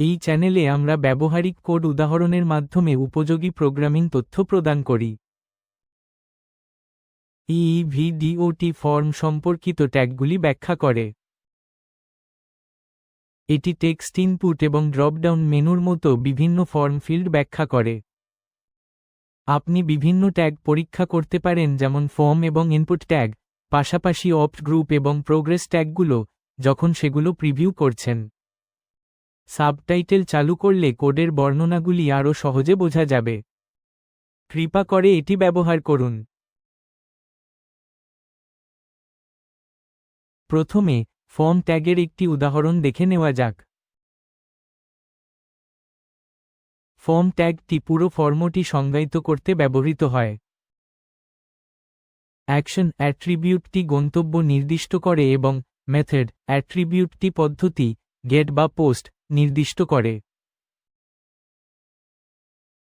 এই চ্যানেলে আমরা ব্যবহারিক কোড উদাহরণের মাধ্যমে উপযোগী প্রোগ্রামিং তথ্য প্রদান করি। এই ভিডিওটি ফর্ম সম্পর্কিত ট্যাগগুলি ব্যাখ্যা করে। এটি টেক্সট ইনপুট এবং ড্রপডাউন মেনুর মতো বিভিন্ন ফর্ম ফিল্ড ব্যাখ্যা করে। আপনি বিভিন্ন ট্যাগ পরীক্ষা করতে পারেন যেমন ফর্ম এবং ইনপুট ট্যাগ, পাশাপাশি অপ্ট গ্রুপ এবং প্রোগ্রেস ট্যাগগুলো, যখন সেগুলো প্রিভিউ করছেন। সাবটাইটেল চালু করলে কোডের বর্ণনাগুলি আরও সহজে বোঝা যাবে। কৃপা করে এটি ব্যবহার করুন। প্রথমে, ফর্ম ট্যাগের একটি উদাহরণ দেখে নেওয়া যাক। ফর্ম ট্যাগটি পুরো ফর্মটি সংজ্ঞায়িত করতে ব্যবহৃত হয়। অ্যাকশন অ্যাট্রিবিউটটি গন্তব্য নির্দিষ্ট করে এবং মেথড, অ্যাট্রিবিউটটি পদ্ধতি গেট বা পোস্ট নির্দিষ্ট করে।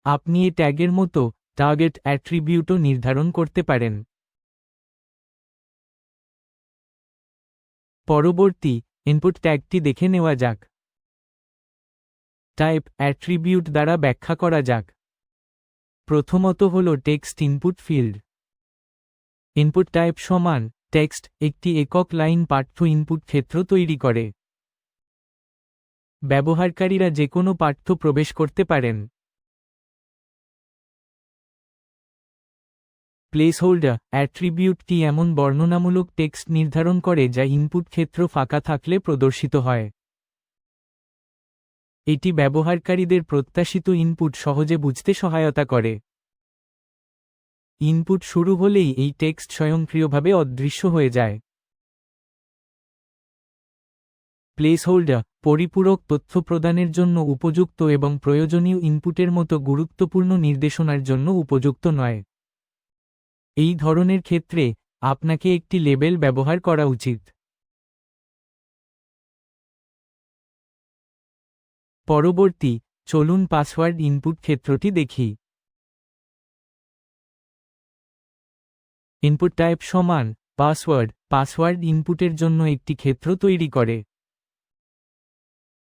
আপনি এই ট্যাগের মতো টার্গেট অ্যাট্রিবিউটও নির্ধারণ করতে পারেন। পরবর্তী ইনপুট ট্যাগটি দেখে নেওয়া যাক। টাইপ অ্যাট্রিবিউট দ্বারা ব্যাখ্যা করা যাক। প্রথমত হল text input field input type সমান টেক্সট একটি একক লাইন পাঠ্য ইনপুট ক্ষেত্র তৈরি করে। ব্যবহারকারীরা যে কোনো পাঠ্য প্রবেশ করতে পারেন। প্লেসহোল্ডার অ্যাট্রিবিউটটি এমন বর্ণনামূলক টেক্সট নির্ধারণ করে যা ইনপুট ক্ষেত্র ফাঁকা থাকলে প্রদর্শিত হয়? এটি ব্যবহারকারীদের প্রত্যাশিত ইনপুট সহজে বুঝতে সহায়তা করে। ইনপুট শুরু হলেই এই টেক্সট স্বয়ংক্রিয়ভাবে অদৃশ্য হয়ে যায়। প্লেসহোল্ডার পরিপূরক তথ্য প্রদানের জন্য উপযুক্ত এবং প্রয়োজনীয় ইনপুটের মতো গুরুত্বপূর্ণ নির্দেশনার জন্য উপযুক্ত নয়। এই ধরনের ক্ষেত্রে, আপনাকে একটি লেবেল ব্যবহার করা উচিত। পরবর্তী, চলুন পাসওয়ার্ড ইনপুট ক্ষেত্রটি দেখি। ইনপুট টাইপ সমান পাসওয়ার্ড পাসওয়ার্ড ইনপুটের জন্য একটি ক্ষেত্র তৈরি করে।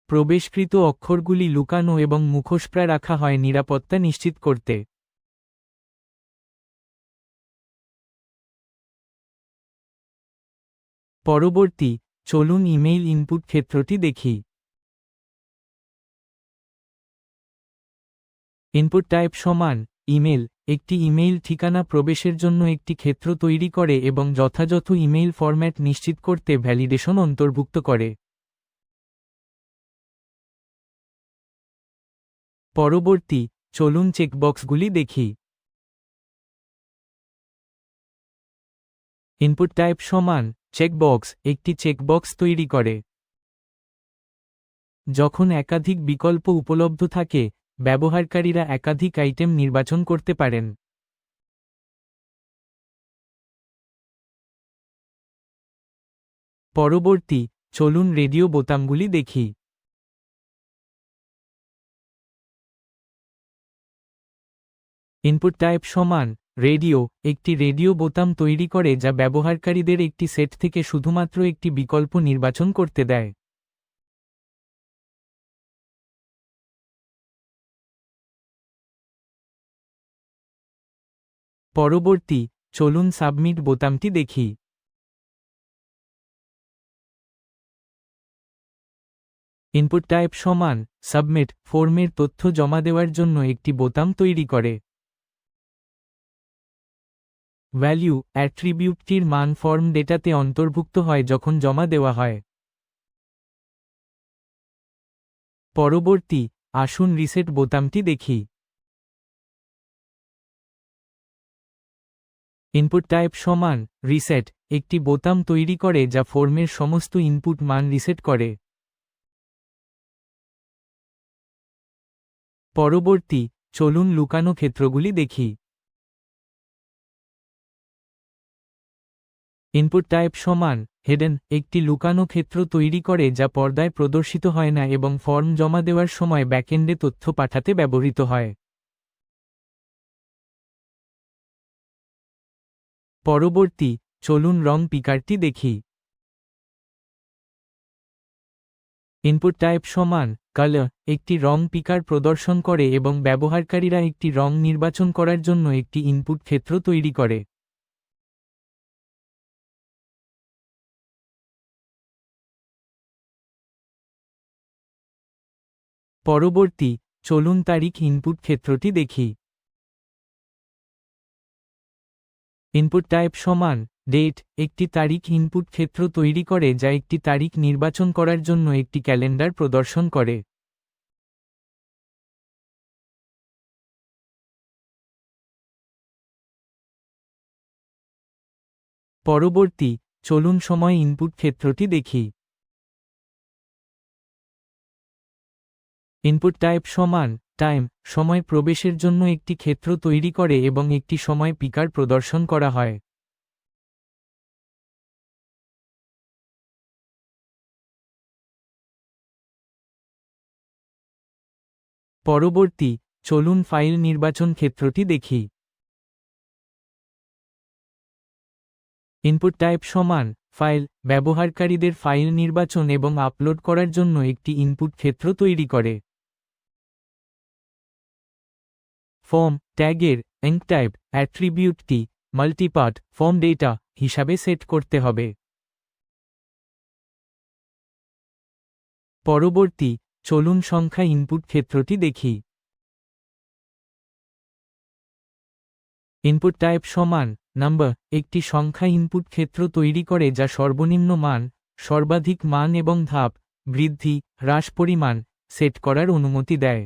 প্রবেশকৃত অক্ষরগুলি লুকানো এবং মুখোশপ্রায় রাখা হয় নিরাপত্তা নিশ্চিত করতে। পরবর্তী, চলুন ইমেইল ইনপুট ক্ষেত্রটি দেখি। ইনপুট টাইপ সমান ইমেল একটি ইমেইল ঠিকানা প্রবেশের জন্য একটি ক্ষেত্র তৈরি করে এবং যথাযথ ইমেইল ফরম্যাট নিশ্চিত করতে ভ্যালিডেশন অন্তর্ভুক্ত করে। পরবর্তী, চলুন চেকবক্সগুলি দেখি। ইনপুট টাইপ সমান চেকবক্স একটি চেকবক্স তৈরি করে। যখন একাধিক বিকল্প উপলব্ধ থাকে, ব্যবহারকারীরা একাধিক আইটেম নির্বাচন করতে পারেন। পরবর্তী, চলুন রেডিও বোতামগুলি দেখি। ইনপুট টাইপ সমান রেডিও, একটি রেডিও বোতাম তৈরি করে যা ব্যবহারকারীদের একটি সেট থেকে শুধুমাত্র একটি বিকল্প নির্বাচন করতে দেয়। পরবর্তী, চলুন সাবমিট বোতামটি দেখি। ইনপুট টাইপ সমান, সাবমিট, ফর্মের তথ্য জমা দেওয়ার জন্য একটি বোতাম তৈরি করে। ভ্যালু অ্যাট্রিবিউটটির মান ফর্ম ডেটাতে অন্তর্ভুক্ত হয় যখন জমা দেওয়া হয়। পরবর্তী, আসুন রিসেট বোতামটি দেখি। ইনপুট টাইপ সমান রিসেট একটি বোতাম তৈরি করে যা ফর্মের সমস্ত ইনপুট মান রিসেট করে। পরবর্তী, চলুন লুকানো ক্ষেত্রগুলি দেখি। ইনপুট টাইপ সমান, হেডেন, একটি লুকানো ক্ষেত্র তৈরি করে যা পর্দায় প্রদর্শিত হয় না এবং ফর্ম জমা দেওয়ার সময় ব্যাকএন্ডে তথ্য পাঠাতে ব্যবহৃত হয়। পরবর্তী, চলুন রং পিকারটি দেখি। ইনপুট টাইপ সমান কালার একটি রং পিকার প্রদর্শন করে এবং ব্যবহারকারীরা একটি রং নির্বাচন করার জন্য একটি ইনপুট ক্ষেত্র তৈরি করে। পরবর্তী, চলুন তারিখ ইনপুট ক্ষেত্রটি দেখি। ইনপুট টাইপ সমান ডেট একটি তারিখ ইনপুট ক্ষেত্র তৈরি করে যা একটি তারিখ নির্বাচন করার জন্য একটি ক্যালেন্ডার প্রদর্শন করে। পরবর্তী, চলুন সময় ইনপুট ক্ষেত্রটি দেখি। ইনপুট টাইপ সমান, টাইম, সময় প্রবেশের জন্য একটি ক্ষেত্র তৈরি করে এবং একটি সময় পিকার প্রদর্শন করা হয়। পরবর্তী, চলুন ফাইল নির্বাচন ক্ষেত্রটি দেখি। ইনপুট টাইপ সমান, ফাইল, ব্যবহারকারীদের ফাইল নির্বাচন এবং আপলোড করার জন্য একটি ইনপুট ক্ষেত্র তৈরি করে। ফর্ম ট্যাগের এংটাইপ অ্যাট্রিবিউটটি মাল্টিপার্ট ফর্ম ডেটা হিসাবে সেট করতে হবে। পরবর্তী, চলুন সংখ্যা ইনপুট ক্ষেত্রটি দেখি। ইনপুট টাইপ সমান নাম্বার একটি সংখ্যা ইনপুট ক্ষেত্র তৈরি করে যা সর্বনিম্ন মান, সর্বাধিক মান এবং ধাপ, বৃদ্ধি, হ্রাস পরিমাণ সেট করার অনুমতি দেয়।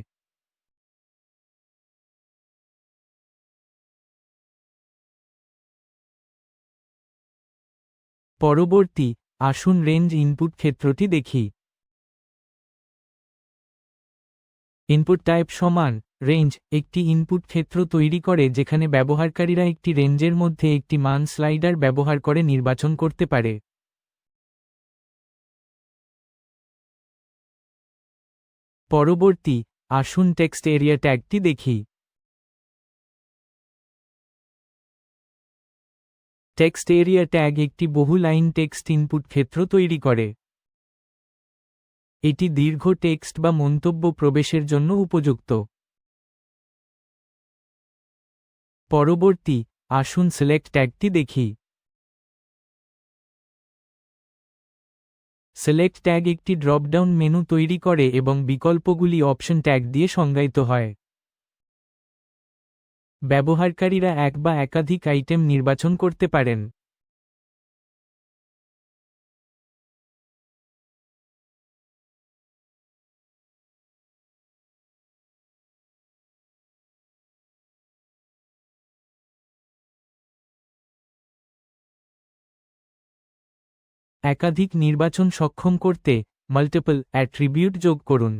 পরবর্তী, আসুন রেঞ্জ ইনপুট ক্ষেত্রটি দেখি। ইনপুট টাইপ সমান রেঞ্জ একটি ইনপুট ক্ষেত্র তৈরি করে যেখানে ব্যবহারকারীরা একটি রেঞ্জের মধ্যে একটি মান স্লাইডার ব্যবহার করে নির্বাচন করতে পারে। পরবর্তী, আসুন টেক্সট এরিয়া ট্যাগটি দেখি। টেক্সট এরিয়া ট্যাগ একটি বহু লাইন টেক্সট ইনপুট ক্ষেত্র তৈরি করে। এটি দীর্ঘ টেক্সট বা মন্তব্য প্রবেশের জন্য উপযুক্ত। পরবর্তী, আসুন সিলেক্ট ট্যাগটি দেখি। সিলেক্ট ট্যাগ একটি ড্রপডাউন মেনু তৈরি করে এবং বিকল্পগুলি অপশন ট্যাগ দিয়ে সংজ্ঞায়িত হয়। ব্যবহারকারীরা এক বা একাধিক আইটেম নির্বাচন করতে পারেন। একাধিক নির্বাচন সক্ষম করতে মাল্টিপল অ্যাট্রিবিউট যোগ করুন।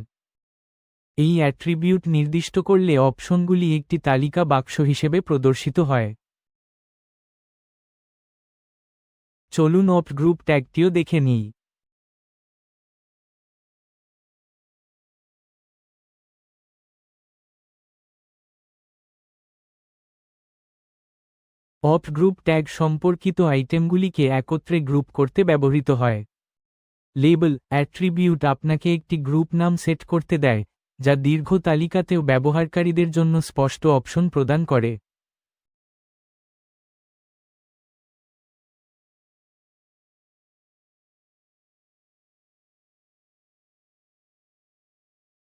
এই অ্যাট্রিবিউট নির্দিষ্ট করলে অপশনগুলি একটি তালিকা বাক্স হিসেবে প্রদর্শিত হয়। চলুন অপ গ্রুপ ট্যাগটিও দেখে নিই। অপ গ্রুপ ট্যাগ সম্পর্কিত আইটেমগুলিকে একত্রে গ্রুপ করতে ব্যবহৃত হয়। লেবেল অ্যাট্রিবিউট আপনাকে একটি গ্রুপ নাম সেট করতে দেয় যা দীর্ঘ তালিকাতেও ব্যবহারকারীদের জন্য স্পষ্ট অপশন প্রদান করে।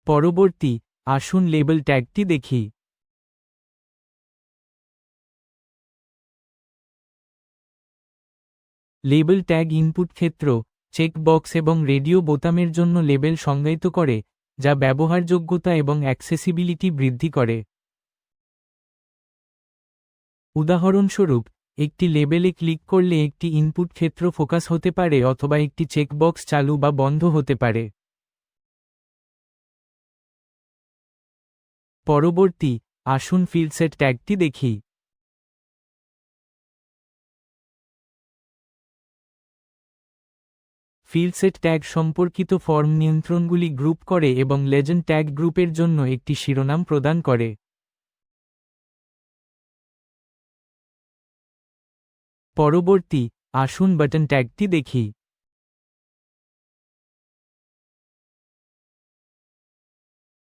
পরবর্তী, আসুন লেবেল ট্যাগটি দেখি। লেবেল ট্যাগ ইনপুট ক্ষেত্র চেকবক্স এবং রেডিও বোতামের জন্য লেবেল সংজ্ঞায়িত করে যা ব্যবহারযোগ্যতা এবং অ্যাক্সেসিবিলিটি বৃদ্ধি করে। উদাহরণস্বরূপ, একটি লেবেলে ক্লিক করলে একটি ইনপুট ক্ষেত্র ফোকাস হতে পারে অথবা একটি চেকবক্স চালু বা বন্ধ হতে পারে। পরবর্তী, আসুন ফিল্ডসেট ট্যাগটি দেখি। ফিল্ডসেট ট্যাগ সম্পর্কিত ফর্ম নিয়ন্ত্রণগুলি গ্রুপ করে এবং লেজেন্ড ট্যাগ গ্রুপের জন্য একটি শিরোনাম প্রদান করে। পরবর্তী, আসুন বাটন ট্যাগটি দেখি।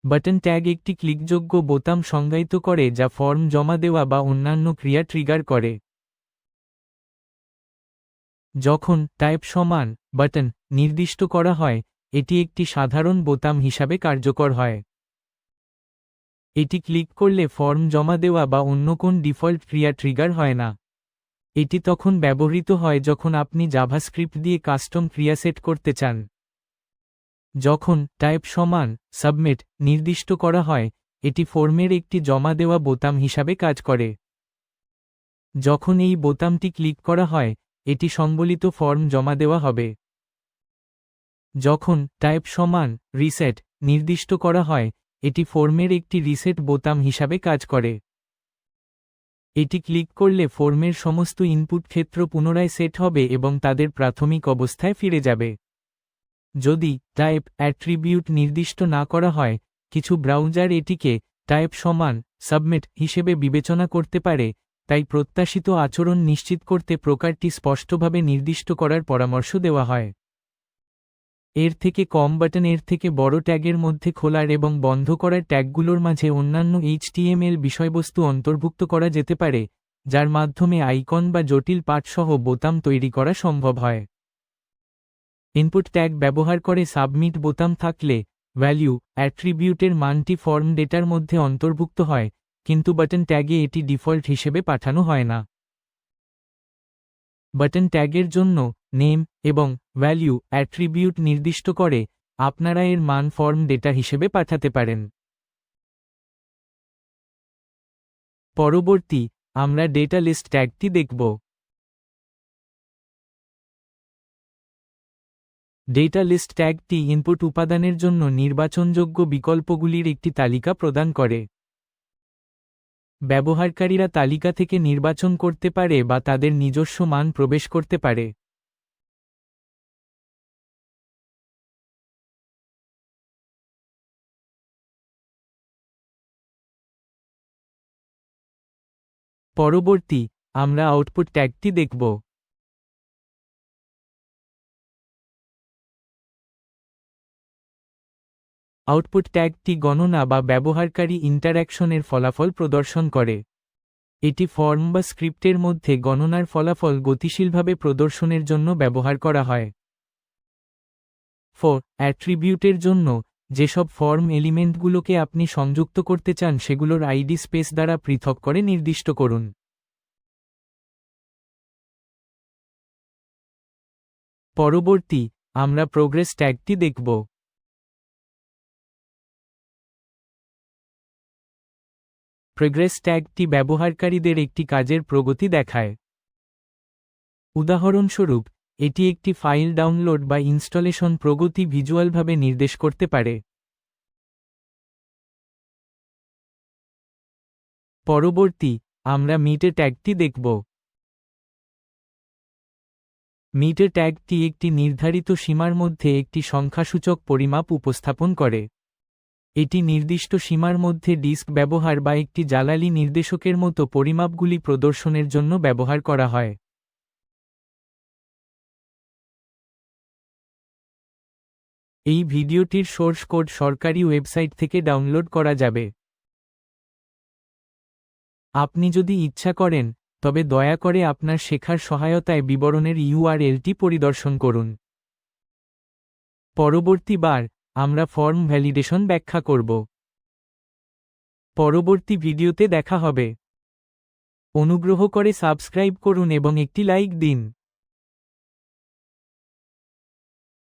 বাটন ট্যাগ একটি ক্লিকযোগ্য বোতাম সংজ্ঞায়িত করে যা ফর্ম জমা দেওয়া বা অন্যান্য ক্রিয়া ট্রিগার করে। যখন টাইপ সমান বাটন নির্দিষ্ট করা হয়, এটি একটি সাধারণ বোতাম হিসাবে কার্যকর হয়। এটি ক্লিক করলে ফর্ম জমা দেওয়া বা অন্য কোন ডিফল্ট ক্রিয়া ট্রিগার হয় না। এটি তখন ব্যবহৃত হয় যখন আপনি জাভাস্ক্রিপ্ট দিয়ে কাস্টম ক্রিয়া সেট করতে চান। যখন টাইপ সমান সাবমিট নির্দিষ্ট করা হয়, এটি ফর্মের একটি জমা দেওয়া বোতাম হিসাবে কাজ করে। যখন এই বোতামটি ক্লিক করা হয় এটি সম্বলিত ফর্ম জমা দেওয়া হবে। যখন টাইপ সমান রিসেট নির্দিষ্ট করা হয়, এটি ফর্মের একটি রিসেট বোতাম হিসাবে কাজ করে। এটি ক্লিক করলে ফর্মের সমস্ত ইনপুট ক্ষেত্র পুনরায় সেট হবে এবং তাদের প্রাথমিক অবস্থায় ফিরে যাবে। যদি টাইপ অ্যাট্রিবিউট নির্দিষ্ট না করা হয়, কিছু ব্রাউজার এটিকে টাইপ সমান সাবমিট হিসেবে বিবেচনা করতে পারে তাই প্রত্যাশিত আচরণ নিশ্চিত করতে প্রকারটি স্পষ্টভাবে নির্দিষ্ট করার পরামর্শ দেওয়া হয়। এর থেকে কম বাটন, এর থেকে বড় ট্যাগের মধ্যে খোলার এবং বন্ধ করার ট্যাগগুলোর মাঝে অন্যান্য এইচটিএমএল বিষয়বস্তু অন্তর্ভুক্ত করা যেতে পারে, যার মাধ্যমে আইকন বা জটিল পাঠসহ বোতাম তৈরি করা সম্ভব হয়। ইনপুট ট্যাগ ব্যবহার করে সাবমিট বোতাম থাকলে ভ্যালু, অ্যাট্রিবিউটের মানটি ফর্ম ডেটার মধ্যে অন্তর্ভুক্ত হয় কিন্তু বাটন ট্যাগে এটি ডিফল্ট হিসেবে পাঠানো হয় না। বাটন ট্যাগের জন্য নেম এবং ভ্যালু অ্যাট্রিবিউট নির্দিষ্ট করে আপনারা এর মান ফর্ম ডেটা হিসেবে পাঠাতে পারেন। পরবর্তী আমরা ডেটা লিস্ট ট্যাগটি দেখব। ডেটা লিস্ট ট্যাগটি ইনপুট উপাদানের জন্য নির্বাচনযোগ্য বিকল্পগুলির একটি তালিকা প্রদান করে। ব্যবহারকারীরা তালিকা থেকে নির্বাচন করতে পারে বা তাদের নিজস্ব মান প্রবেশ করতে পারে। পরবর্তী, আমরা আউটপুট ট্যাগটি দেখব। আউটপুট ট্যাগটি গণনা বা ব্যবহারকারী ইন্টারঅ্যাকশনের ফলাফল প্রদর্শন করে। এটি ফর্ম বা স্ক্রিপ্টের মধ্যে গণনার ফলাফল গতিশীলভাবে প্রদর্শনের জন্য ব্যবহার করা হয়। ফোর অ্যাট্রিবিউটের জন্য যেসব ফর্ম এলিমেন্টগুলোকে আপনি সংযুক্ত করতে চান সেগুলোর আইডি স্পেস দ্বারা পৃথক করে নির্দিষ্ট করুন। পরবর্তী আমরা প্রোগ্রেস ট্যাগটি দেখব। প্রোগ্রেস ট্যাগটি ব্যবহারকারীদের একটি কাজের প্রগতি দেখায়। উদাহরণস্বরূপ, এটি একটি ফাইল ডাউনলোড বা ইনস্টলেশন প্রগতি ভিজুয়ালভাবে নির্দেশ করতে পারে। পরবর্তী, আমরা মিটে ট্যাগটি দেখব। মিটে ট্যাগটি একটি নির্ধারিত সীমার মধ্যে একটি সংখ্যাসূচক পরিমাপ উপস্থাপন করে। এটি নির্দিষ্ট সীমার মধ্যে ডিস্ক ব্যবহার বা একটি জ্বালালি নির্দেশকের মতো পরিমাপগুলি প্রদর্শনের জন্য ব্যবহার করা হয়। এই ভিডিওটির সোর্স কোড সরকারি ওয়েবসাইট থেকে ডাউনলোড করা যাবে। আপনি যদি ইচ্ছা করেন, তবে দয়া করে আপনার শেখার সহায়তায় বিবরণের ইউআরএলটি পরিদর্শন করুন। পরবর্তী বার আমরা ফর্ম ভ্যালিডেশন ব্যাখ্যা করব। পরবর্তী ভিডিওতে দেখা হবে। অনুগ্রহ করে সাবস্ক্রাইব করুন এবং একটি লাইক দিন।